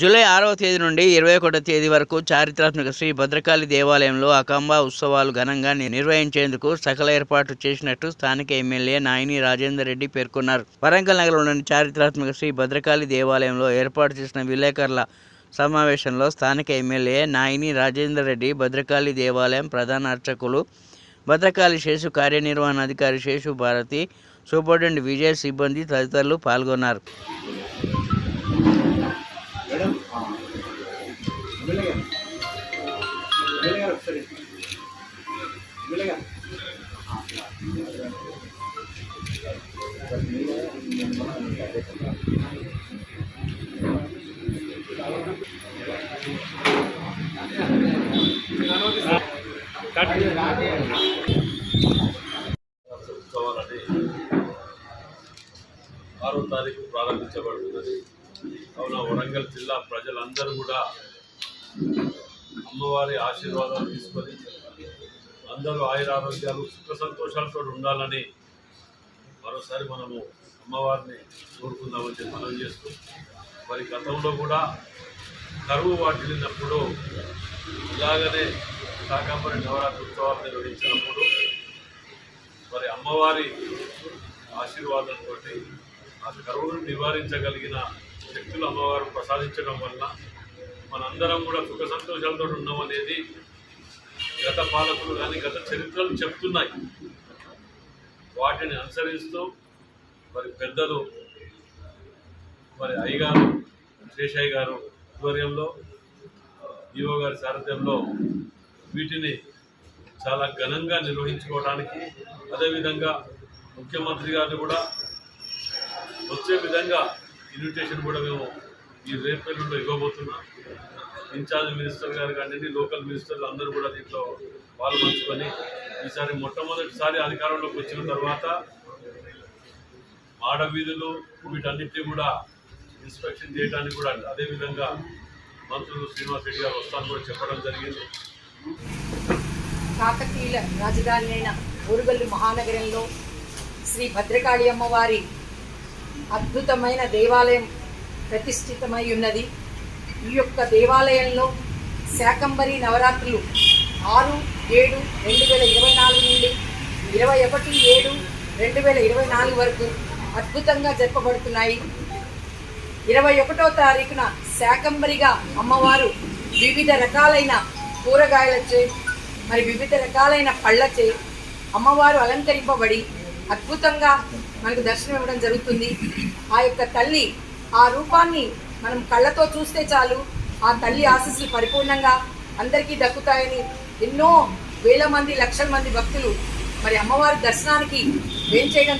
July ఆరవ తేదీ నుండి ఇరవై ఒకటో తేదీ వరకు చారిత్రాత్మక శ్రీ భద్రకాళి దేవాలయంలో అకంబ ఉత్సవాలు ఘనంగా నిర్వహించేందుకు సకల ఏర్పాట్లు చేసినట్టు స్థానిక ఎమ్మెల్యే నాయిని రాజేందర్ రెడ్డి పేర్కొన్నారు. వరంగల్ నగరంలోని చారిత్రాత్మక శ్రీ భద్రకాళి దేవాలయంలో ఏర్పాటు చేసిన విలేకరుల సమావేశంలో స్థానిక ఎమ్మెల్యే నాయిని రాజేందర్ రెడ్డి భద్రకాళి దేవాలయం ప్రధాన అర్చకులు భద్రకాళి శేషు కార్యనిర్వహణాధికారి శేషు భారతి సూపరింటెండెంట్ విజయ్ సిబ్బంది తదితరులు పాల్గొన్నారు. మేడం ఎమ్మెల్యే గారు. ఎమ్మెల్యే గారు ఒకసారి. ఎమ్మెల్యే గారు. ఉత్సవాలని ఆరో తారీఖు ప్రారంభించబడుతున్నది. కావున వరంగల్ జిల్లా ప్రజలందరూ కూడా అమ్మవారి ఆశీర్వాదాలు తీసుకొని అందరూ ఆయురారోగ్యాలు సుఖ సంతోషాలతో ఉండాలని మరోసారి మనము అమ్మవారిని కోరుకుందామని చెప్పి మనం చేస్తూ మరి గతంలో కూడా కరువు వాటిల్లినప్పుడు ఇలాగనే శాకాంబరి నవరాత్రి ఉత్సవాలు నిర్వహించినప్పుడు మరి అమ్మవారి ఆశీర్వాదంతో ఆ కరువును నివారించగలిగిన శక్తులు అమ్మవారు ప్రసాదించడం వలన మనందరం కూడా సుఖ సంతోషాలతో ఉన్నామనేది గత పాలకులు కానీ గత చరిత్రలు చెప్తున్నాయి. వాటిని అనుసరిస్తూ మరి పెద్దలు మరి అయ్యగారు శేషయ్య గారు ఆధ్వర్యంలో ఈవో గారి సారథ్యంలో వీటిని చాలా ఘనంగా నిర్వహించుకోవడానికి అదేవిధంగా ముఖ్యమంత్రి గారిని కూడా వచ్చే విధంగా ఇన్విటేషన్ కూడా మేము ఈ రేపెల్లులో ఇవ్వబోతున్నాం. ఇన్ఛార్జ్ మినిస్టర్ గారు కానీ లోకల్ మినిస్టర్లు అందరూ కూడా దీంట్లో పాల్పంచుకొని ఈసారి మొట్టమొదటిసారి అధికారంలోకి వచ్చిన తర్వాత ఆడవీధులు వీటన్నిటినీ కూడా ఇన్స్పెక్షన్ చేయడానికి కూడా అదేవిధంగా మంత్రులు శ్రీనివాస్ రెడ్డి గారు వస్తాను కూడా చెప్పడం జరిగింది. కాకతీయుల రాజధాని అయిన ఊరుగల్లు మహానగరంలో శ్రీ భద్రకాళి అమ్మవారి అద్భుతమైన దేవాలయం ప్రతిష్ఠితమై ఉన్నది. ఈ యొక్క దేవాలయంలో శాకంబరి నవరాత్రులు ఆరు ఏడు రెండు వేల ఇరవై నాలుగు నుండి ఇరవై ఒకటి ఏడు రెండు వేల ఇరవై నాలుగు వరకు అద్భుతంగా జరపబడుతున్నాయి. ఇరవై ఒకటో తారీఖున శాకంబరిగా అమ్మవారు వివిధ రకాలైన కూరగాయలచే మరి వివిధ రకాలైన పళ్ళచే అమ్మవారు అలంకరింపబడి అద్భుతంగా మనకు దర్శనం ఇవ్వడం జరుగుతుంది. ఆ యొక్క తల్లి ఆ రూపాన్ని మనం కళ్ళతో చూస్తే చాలు. ఆ తల్లి ఆశీస్సులు పరిపూర్ణంగా అందరికీ దక్కుతాయని ఎన్నో వేల మంది లక్షల మంది భక్తులు మరి అమ్మవారి దర్శనానికి వేం చేయడం